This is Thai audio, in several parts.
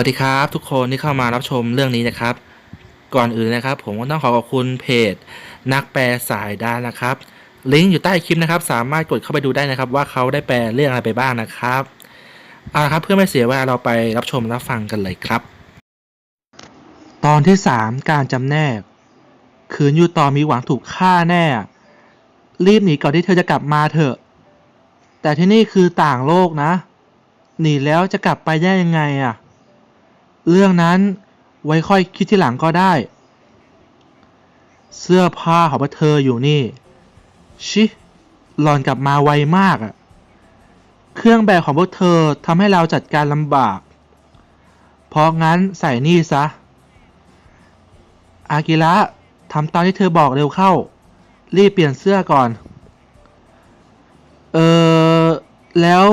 สวัสดีครับ ทุกคนที่เข้ามารับชมเรื่องนี้นะครับ ก่อนอื่นนะครับ ผมก็ต้องขอขอบคุณเพจ นักแปลสายด้านนะครับ ลิงก์อยู่ใต้คลิปนะครับ สามารถกดเข้าไปดูได้นะครับ ว่าเขาได้แปลเรื่องอะไรไปบ้างนะครับเอาละครับเพื่อไม่เสียเวลาเราไปรับชมรับฟังกันเลยครับ ตอนที่สามการจำแนก คืนอยู่ต่อมีหวังถูกฆ่าแน่ รีบหนีก่อนที่เธอจะกลับมาเถอะ แต่ที่นี่คือต่างโลกนะ หนีแล้วจะกลับไปได้ยังไงอะ เรื่องนั้นไว้ค่อยคิดที่หลังก็ได้ เสื้อผ้าของเธออยู่นี่ ชิหลอนกลับมาไวมากอะเครื่องแบบของพวกเธอทำให้เราจัดการลำบาก เพราะงั้นใส่นี่ซะ อากิระทำตามที่เธอบอกเร็วเข้า รีบเปลี่ยนเสื้อก่อน เออแล้ว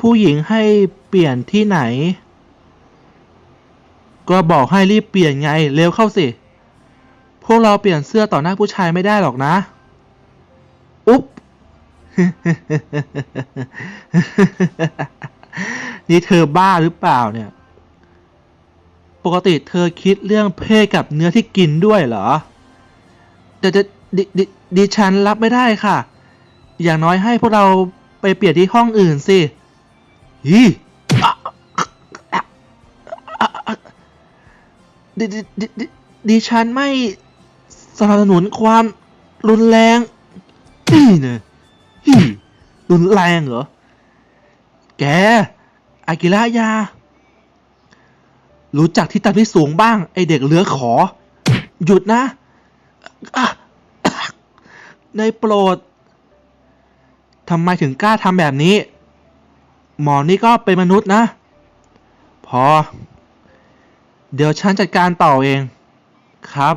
ผู้หญิงให้เปลี่ยนที่ไหน ก็บอกให้รีบเปลี่ยนไง เร็วเข้าสิ พวกเราเปลี่ยนเสื้อต่อหน้าผู้ชายไม่ได้หรอกนะ อุ๊บ นี่เธอบ้าหรือเปล่าเนี่ย ปกติเธอคิดเรื่องเพศกับเนื้อที่กินด้วยเหรอ แต่จะดดดิฉันรับไม่ได้ค่ะ อย่างน้อยให้พวกเราไปเปลี่ยนที่ห้องอื่นสิฮี ดิดิดิดิดิฉันไม่สนับสนุนความรุนแรงนี่เนี่ยฮีรุนแรงเหรอ แก อากิระยา รู้จักที่ต่ำที่สูงบ้าง ไอเด็กเหลือขอ หยุดนะ ในโปรด ทำไมถึงกล้าทำแบบนี้ หมอนี่ก็เป็นมนุษย์นะ พอ เดี๋ยวฉันจัดการต่อเอง ครับ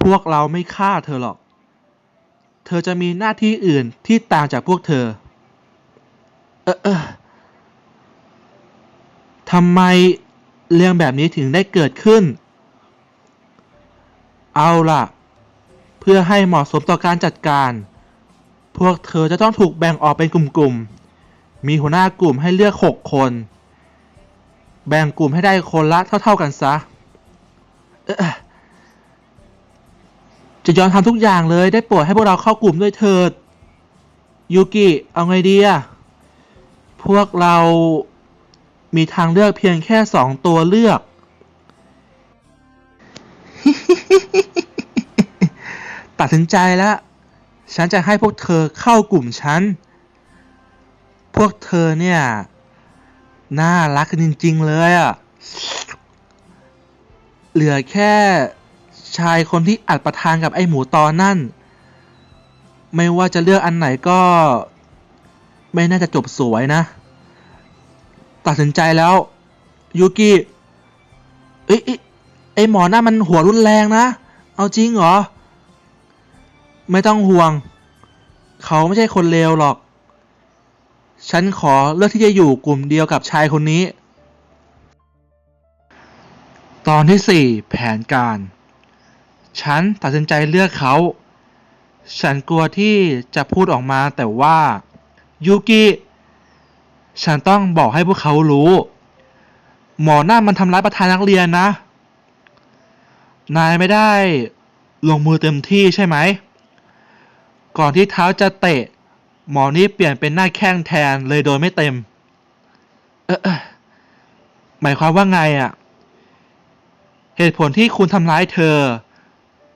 พวกเราไม่ฆ่าเธอหรอก เธอจะมีหน้าที่อื่นที่ต่างจากพวกเธอ เออเออทำไมเรื่องแบบนี้ถึงได้เกิดขึ้น เอาล่ะ เพื่อให้เหมาะสมต่อการจัดการ พวกเธอจะต้องถูกแบ่งออกเป็นกลุ่มๆ มีหัวหน้ากลุ่มให้เลือกหกคน แบ่งกลุ่มให้ได้คนละเท่า ๆกันซะจะยอมทำทุกอย่างเลยได้โปรดให้พวกเราเข้ากลุ่มด้วยเถิด ยูกิ เอาไงดีอะพวกเรามีทางเลือกเพียงแค่สองตัวเลือก ตัดสินใจแล้ว ฉันจะให้พวกเธอเข้ากลุ่มฉัน พวกเธอเนี่ย น่ารักกันจริงๆเลยอะ่ะ เหลือแค่ชายคนที่อัดประทานกับไอ้หมูตอนนั่น ไม่ว่าจะเลือกอันไหนก็ ไม่น่าจะจบสวยนะ ตัดสินใจแล้วยูกิเอ้ยเอ้ยไอหมอหน้ามันหัวรุนแรงนะ เอาจริงเหรอ ไม่ต้องห่วง เขาไม่ใช่คนเลวหรอก ฉันขอเลือกที่จะอยู่กลุ่มเดียวกับชายคนนี้ ตอนที่ 4 แผนการ ฉันตัดสินใจเลือกเขา ฉันกลัวที่จะพูดออกมาแต่ว่า ยูกิ ฉันต้องบอกให้พวกเขารู้ หมอหน้ามันทำร้ายประธานนักเรียนนะ นายไม่ได้ลงมือเต็มที่ใช่ไหม ก่อนที่เท้าจะเตะ หมอนี่เปลี่ยนเป็นหน้าแข้งแทนเลยโดยไม่เต็ม เออเอหมายความว่าไงอะ่ะ เหตุผลที่คุณทำร้ายเธอ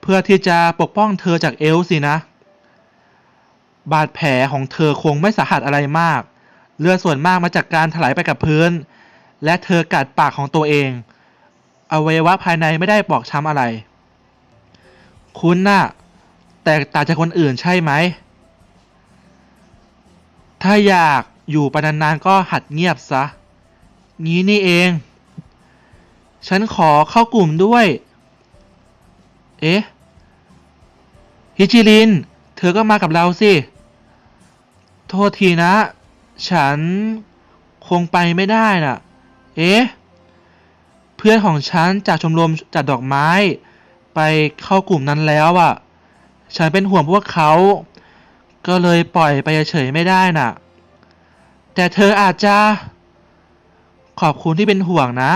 เพื่อที่จะปกป้องเธอจากเอลสินะ บาดแผลของเธอคงไม่สาหัสอะไรมาก เลือดส่วนมากมาจากการถลายไปกับพื้น และเธอกัดปากของตัวเอง อวัยวะภายในไม่ได้บอบช้ำอะไร คุณน่ะ แตกต่างจากคนอื่นใช่ไหม ถ้าอยากอยู่ไปนานๆก็หัดเงียบซะงี้นี่เอง ฉันขอเข้ากลุ่มด้วย เอ๊ะ ฮิจิริน เธอก็มากับเราสิ โทษทีนะ ฉันคงไปไม่ได้น่ะ เอ๊ะ เพื่อนของฉันจากชมรมจัดดอกไม้ ไปเข้ากลุ่มนั้นแล้วอะ่ะ ฉันเป็นห่วงพวกเขา ก็เลยปล่อยไปเฉยไม่ได้น่ะ แต่เธออาจจะ ขอบคุณที่เป็นห่วงนะ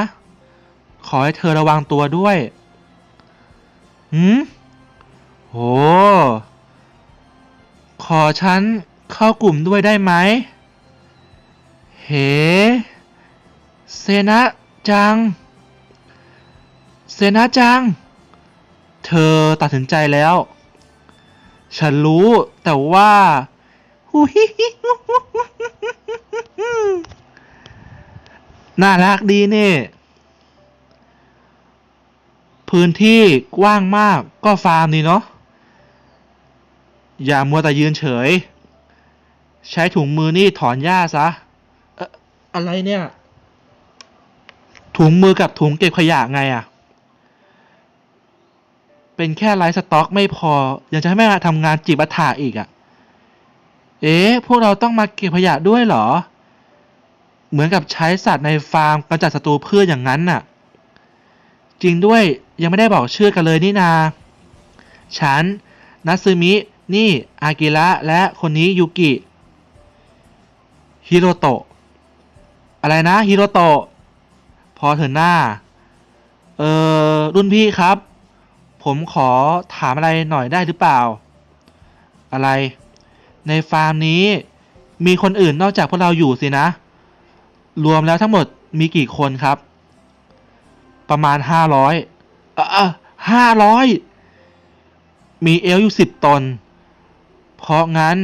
ขอให้เธอระวังตัวด้วยหืมโห ขอฉันเข้ากลุ่มด้วยได้ไหม เฮ้เซนะจัง เซนะจัง เธอตัดสินใจแล้ว ฉันรู้แต่ว่าฮูฮน่ารักดีเนี่ยพื้นที่กว้างมากก็ฟาร์มนี่เนาะ อย่ามัวแต่ยืนเฉย ใช้ถุงมือนี่ถอนหญ้าซะเอ่ออะไรเนี่ย ถุงมือกับถุงเก็บขยะไงอะ เป็นแค่ไลฟ์สต็อกไม่พอ ยังจะให้แม่มาทำงานจิบอัฐาอีกอะเอ๊ะ พวกเราต้องมาเก็บขยะด้วยเหรอ เหมือนกับใช้สัตว์ในฟาร์มกำจัดศัตรูพืชอย่างนั้นน่ะ จริงด้วยยังไม่ได้บอกชื่อกันเลยนี่นา ฉันนัตซึมิ นี่ อากิระ และคนนี้ยูกิ ฮิโรโตะ อะไรนะ ฮิโรโตะ พอเถอะหน้า เออรุ่นพี่ครับ ผมขอถามอะไรหน่อยได้หรือเปล่า อะไร ในฟาร์มนี้มีคนอื่นนอกจากพวกเราอยู่สินะ รวมแล้วทั้งหมดมีกี่คนครับ ประมาณห้าร้อยเออห้าร้อยมีเอลอยู่สิบตน เพราะงั้น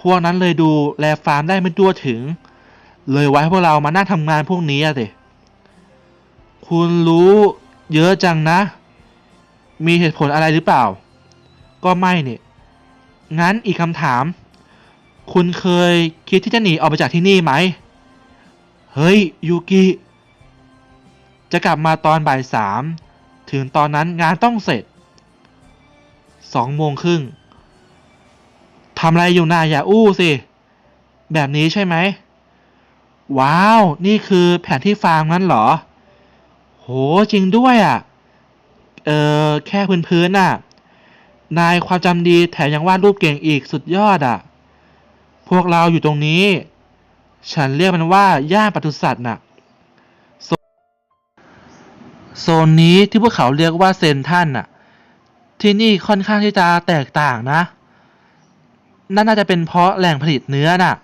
พวกนั้นเลยดูแลฟาร์มได้ไม่ทั่วถึง เลยไว้พวกเรามานั่งทำงานพวกนี้อะสิคุณรู้เยอะจังนะ มีเหตุผลอะไรหรือเปล่า ก็ไม่เนี่ยงั้นอีกคำถาม คุณเคยคิดที่จะหนีออกไปจากที่นี่ไหม เฮ้ย ยูกิจะกลับมาตอนบ่ายสามถึงตอนนั้นงานต้องเสร็จสองโมงครึ่งทำอะไรอยู่นาอย่าอู้สิ แบบนี้ใช่ไหม ว้าว นี่คือแผนที่ฟาร์มนั้นเหรอ โหจริงด้วยอะ เออแค่พื้นๆน่ะ นายความจำดีแถมยังวาดรูปเก่งอีกสุดยอดอะ พวกเราอยู่ตรงนี้ ฉันเรียกมันว่าย่านปศุสัตว์น่ะโซโซนนี้ที่พวกเขาเรียกว่าเซนทรันน่ะ ที่นี่ค่อนข้างที่จะแตกต่างนะ นั่นน่าจะเป็นเพราะแหล่งผลิตเนื้อน่ะ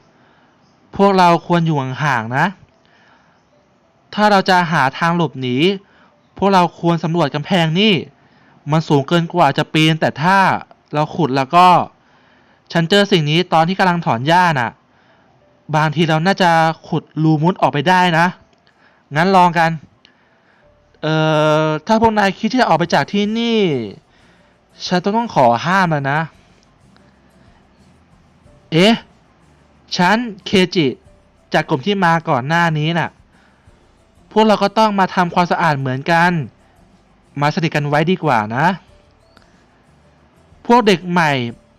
พวกเราควรอยู่ห่างๆนะ ถ้าเราจะหาทางหลบหนี พวกเราควรสำรวจกำแพงนี่ มันสูงเกินกว่าจะปีน แต่ถ้าเราขุดแล้วก็ ฉันเจอสิ่งนี้ตอนที่กำลังถอนหญ้าน่ะ บางทีเราน่าจะขุดรูมุดออกไปได้นะ งั้นลองกัน เอ่อ ถ้าพวกนายคิดที่จะออกไปจากที่นี่ ฉันต้องต้องขอห้ามแล้วนะ เอ๊ะ ฉันเคจิจากกลุ่มที่มาก่อนหน้านี้น่ะ วกเราก็ต้องมาทำความสะอาดเหมือนกัน มาสนิทกันไว้ดีกว่านะ พวกเด็กใหม่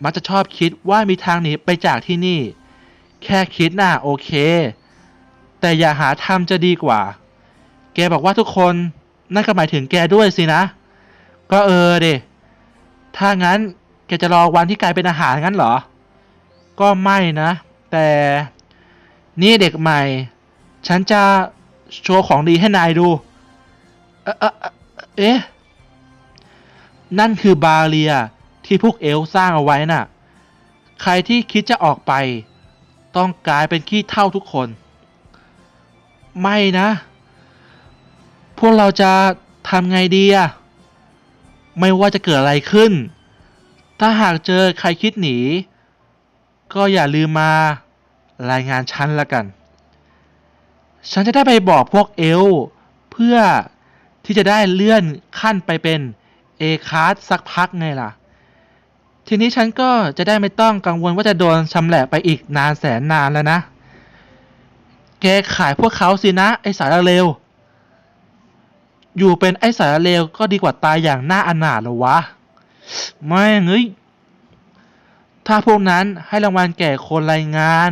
มักจะชอบคิดว่ามีทางหนีไปจากที่นี่ แค่คิดน่ะโอเค แต่อย่าหาทำจะดีกว่า แกบอกว่าทุกคนนั่นก็หมายถึงแกด้วยสินะ ก็เออเดถ้างั้นแกจะรอวันที่กลายเป็นอาหารงั้นเหรอ ก็ไม่นะ แต่นี่เด็กใหม่ ฉันจะ โชว์ของดีให้นายดูเอ๊ะเอ๊ะเอ๊ะนั่นคือบาเรียที่พวกเอลสร้างเอาไว้น่ะ ใครที่คิดจะออกไป ต้องกลายเป็นขี้เท่าทุกคน ไม่นะ พวกเราจะทำไงดีอะไม่ว่าจะเกิดอะไรขึ้น ถ้าหากเจอใครคิดหนี ก็อย่าลืมมารายงานฉันละกัน ฉันจะได้ไปบอกพวกเอล เพื่อที่จะได้เลื่อนขั้นไปเป็นเอคาร์ดสักพักไงล่ะ ทีนี้ฉันก็จะได้ไม่ต้องกังวลว่าจะโดนชำแหละไปอีกนานแสนนานแล้วนะ แกขายพวกเขาสินะ ไอสารเลว อยู่เป็นไอสารเลวก็ดีกว่าตายอย่างน่าอนาถเหรอวะ ไม่เอ้ย ถ้าพวกนั้นให้รางวัลแก่คนรายงาน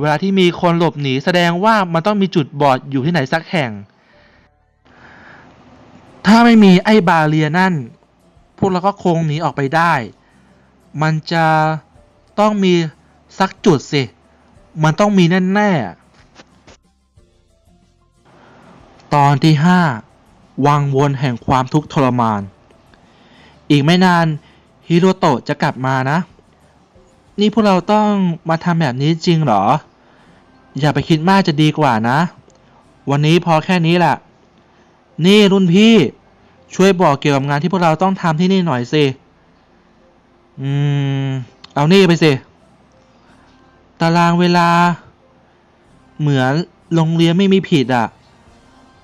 เวลาที่มีคนหลบหนีแสดงว่ามันต้องมีจุดบอดอยู่ที่ไหนสักแห่ง ถ้าไม่มีไอ้บาเรียนั่น พวกเราก็คงหนีออกไปได้ มันจะต้องมีสักจุดสิ มันต้องมีแน่ๆ ตอนที่ห้าวังวนแห่งความทุกข์ทรมาน อีกไม่นานฮิโรโตะจะกลับมานะ นี่พวกเราต้องมาทำแบบนี้จริงเหรอ อย่าไปคิดมากจะดีกว่านะ วันนี้พอแค่นี้แหละ นี่รุ่นพี่ ช่วยบอกเกี่ยวกับงานที่พวกเราต้องทำที่นี่หน่อยสิ อืม เอานี่ไปสิ ตารางเวลา เหมือนโรงเรียนไม่มีผิดอะ่ะ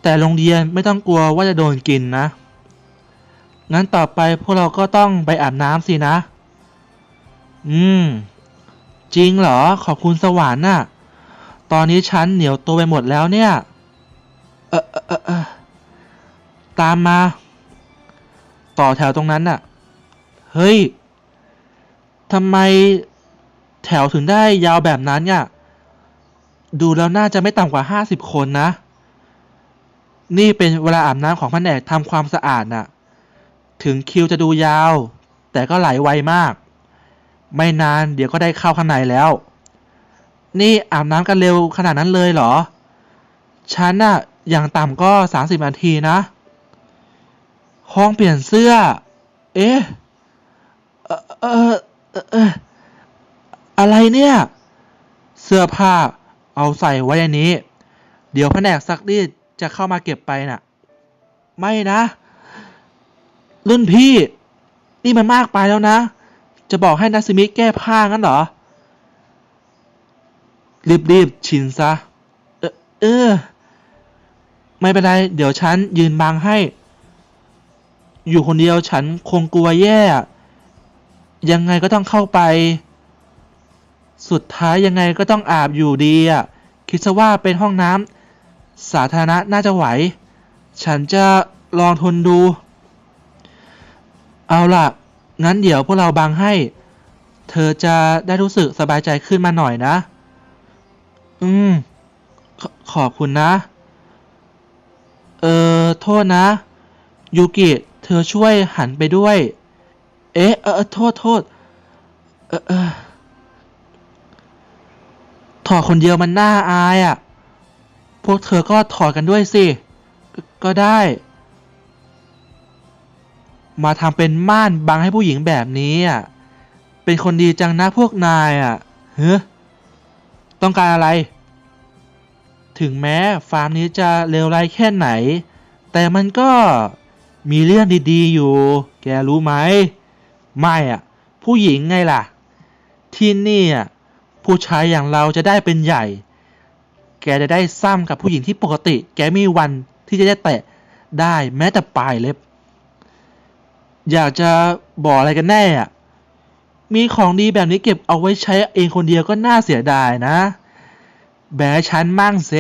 แต่โรงเรียนไม่ต้องกลัวว่าจะโดนกินนะ งั้นต่อไปพวกเราก็ต้องไปอาบน้ำสินะ อืม จริงเหรอ ขอบคุณสวรรค์น่ะ ตอนนี้ฉันเหนียวตัวไปหมดแล้วเนี่ย เออเออเออเอตามมา ต่อแถวตรงนั้นน่ะ เฮ้ยทำไมแถวถึงได้ยาวแบบนั้นเนี่ยดูแล้วน่าจะไม่ต่ำกว่าห้าสิบคนนะ นี่เป็นเวลาอาบน้ำของแผนกทำความสะอาดน่ะ ถึงคิวจะดูยาว แต่ก็ไหลไวมาก ไม่นานเดี๋ยวก็ได้เข้าข้างในแล้ว นี่อาบน้ำกันเร็วขนาดนั้นเลยเหรอ ฉันน่ะอย่างต่ำก็สามสิบนาทีนะ ห้องเปลี่ยนเสื้อ เอ๊ะ เออเออเออออะไรเนี่ย เสื้อผ้าเอาใส่ไว้ในนี้ เดี๋ยวแผนกซักรีดจะเข้ามาเก็บไปน่ะ ไม่นะ รุ่นพี่ นี่มันมากไปแล้วนะ จะบอกให้นาซิมิแก้ผ้างั้นเหรอ รีบๆชินซะ เออเออ ไม่เป็นไร เดี๋ยวฉันยืนบังให้ อยู่คนเดียวฉันคงกลัวแย่ ยังไงก็ต้องเข้าไป สุดท้ายยังไงก็ต้องอาบอยู่ดีอะ คิดซะว่าเป็นห้องน้ำสาธารณะน่าจะไหว ฉันจะลองทนดู เอาล่ะ งั้นเดี๋ยวพวกเราบังให้ เธอจะได้รู้สึกสบายใจขึ้นมาหน่อยนะ อืมขขอบคุณนะ เออโทษนะ ยูกิ เธอช่วยหันไปด้วย เอ๊ะเออโทษโทษเออเออถอดคนเดียวมันน่าอายอะ พวกเธอก็ถอดกันด้วยสิ ก็ได้ มาทำเป็นม่านบังให้ผู้หญิงแบบนี้อะ เป็นคนดีจังนะพวกนายอะเฮ้ต้องการอะไร ถึงแม้ฟาร์มนี้จะเลวร้ายแค่ไหน แต่มันก็มีเรื่องดีๆอยู่ แกรู้ไหม ไม่อะ ผู้หญิงไงล่ะ ที่นี่อะผู้ชายอย่างเราจะได้เป็นใหญ่ แกจะได้ซ้ำกับผู้หญิงที่ปกติ แกไม่มีวันที่จะได้แตะได้แม้แต่ปลายเล็บ อยากจะบอกอะไรกันแน่อะมีของดีแบบนี้เก็บเอาไว้ใช้เองคนเดียวก็น่าเสียดายนะ แบฉันมั่งเซ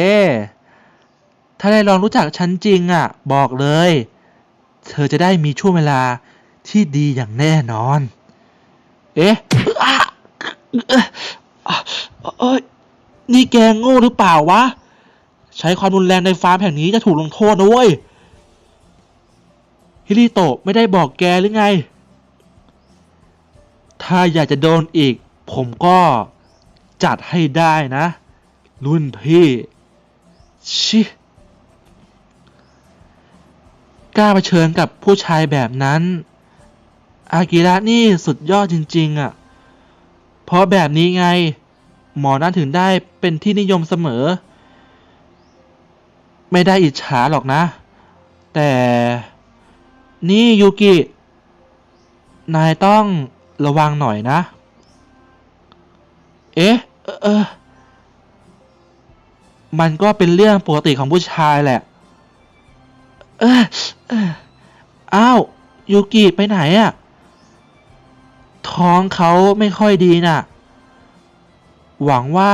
ถ้าได้ลองรู้จักฉันจริงอะ บอกเลย เธอจะได้มีช่วงเวลาที่ดีอย่างแน่นอน เอ๊ะเอ้ยนี่แกโง่หรือเปล่าวะ ใช้ความรุนแรงในฟาร์มแห่งนี้จะถูกลงโทษนะเว้ย ฮิริโตะไม่ได้บอกแกหรือไง ถ้าอยากจะโดนอีก ผมก็จัดให้ได้นะ รุ่นพี่ ชิกล้าเผชิญกับผู้ชายแบบนั้น อากิระนี่สุดยอดจริง ๆอะ เพราะแบบนี้ไง หมอนั่นถึงได้เป็นที่นิยมเสมอ ไม่ได้อิจฉาหรอกนะ แต่ นี่ยูกิ นายต้องระวังหน่อยนะ เอ๊ะ เออ มันก็เป็นเรื่องปกติของผู้ชายแหละ เออเอออ้าวยูกิไปไหนอะท้องเขาไม่ค่อยดีน่ะ หวังว่า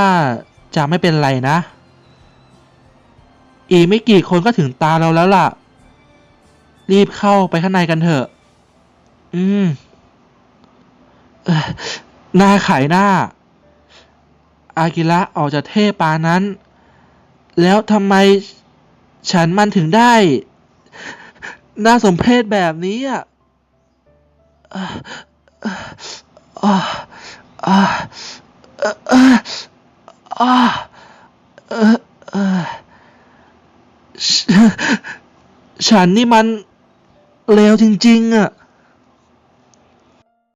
จะไม่เป็นไรนะ อีกไม่กี่คนก็ถึงตาเราแล้วล่ะ รีบเข้าไปข้างในกันเถอะ อืมอหน้าขายหน้า อากิระออกจากเทพปานั้น แล้วทำไมฉันมันถึงได้ น่าสมเพชแบบนี้อะอะอะอะอะอะอะเอ่อเอ่อฉันนี่มัน เลวจริงๆอะ